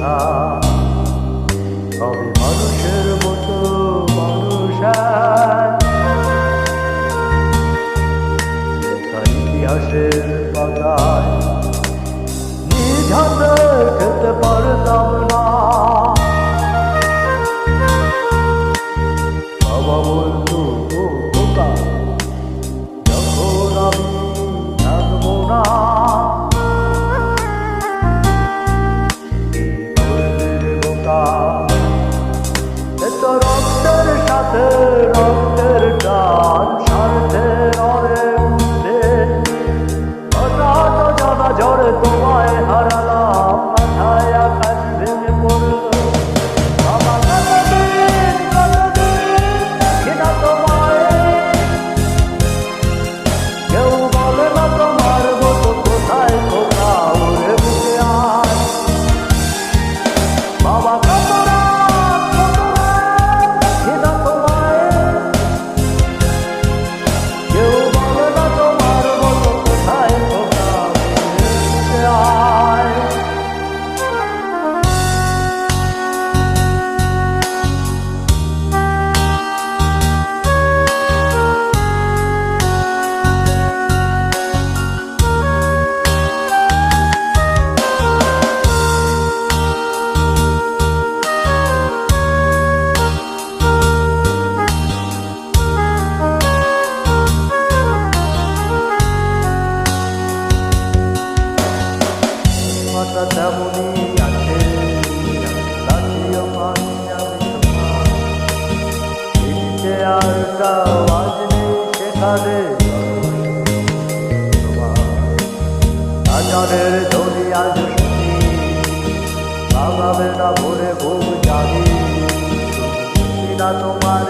Ah, ah, ah, ah, ভালোবাসা তেমনই আছে। আর কাউ আজ নেই সেখানে। আচারের ধরি আজ শুনি বাংলাদেশা ভরে ভোগ জানি না তোমার